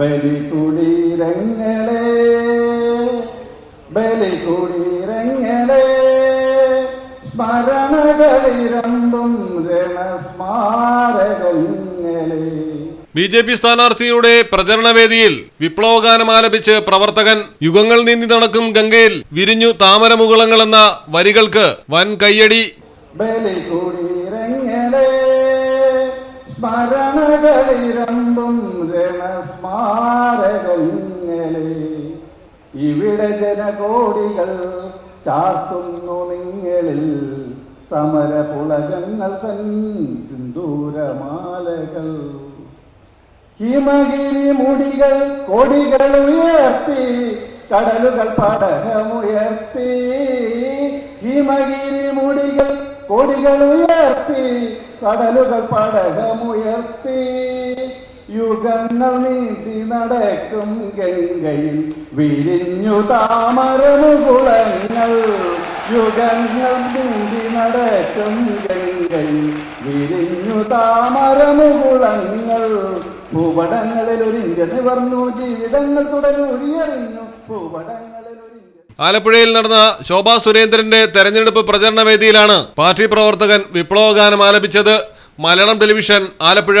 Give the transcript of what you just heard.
ബലികുടീരങ്ങളെ ബലികുടീരങ്ങളെ സ്മരണകളിരമ്പും രണസ്മാരകങ്ങളെ. ബി ജെ പി സ്ഥാനാർത്ഥിയുടെ പ്രചരണവേദിയിൽ വിപ്ലവഗാനം ആലപിച്ച് പ്രവർത്തകൻ യുഗങ്ങൾ നീന്തി നടക്കും ഗംഗയിൽ വിരിഞ്ഞു താമരമുകുളങ്ങൾ എന്ന വരികൾക്ക് വൻ കയ്യടി ബലികുടീരങ്ങളെ സ്മരണകളിരമ്പും രണസ്മാരകങ്ങളെ ഇവിടെ ജനകോടികൾ ചാർത്തുന്നു നിങ്ങളിൽ. സമരപുളകങ്ങൾ തൻ സിന്ദൂരമാലകൾ. ഹിമഗിരി മുടികൾ കൊടികൾ ഉയർത്തി കടലുകൾ പടകമുയർത്തി. ഹിമഗിരി മുടികൾ കൊടികൾ ഉയർത്തി കടലുകൾ പടകമുയർത്തി. യുഗങ്ങൾ നീതി നടക്കും ഗംഗയിൽ വിരിഞ്ഞു താമരമുകുളങ്ങൾ യുഗങ്ങൾ നീതി നടക്കും ഗംഗയിൽ വിരിഞ്ഞു താമരമുകുളങ്ങൾ ഭൂപടങ്ങളിൽ ഒരിഞ്ച നിവർന്നു ജീവിതങ്ങൾ തുടങ്ങി ഉയറിഞ്ഞു ഭൂപടങ്ങളിൽ ആലപ്പുഴയിൽ നടന്ന ശോഭാ സുരേന്ദ്രന്റെ തെരഞ്ഞെടുപ്പ് പ്രചരണ വേദിയിലാണ് പാർട്ടി പ്രവർത്തകൻ വിപ്ലവഗാനം ആലപിച്ചത് മലയാളം ടെലിവിഷൻ ആലപ്പുഴ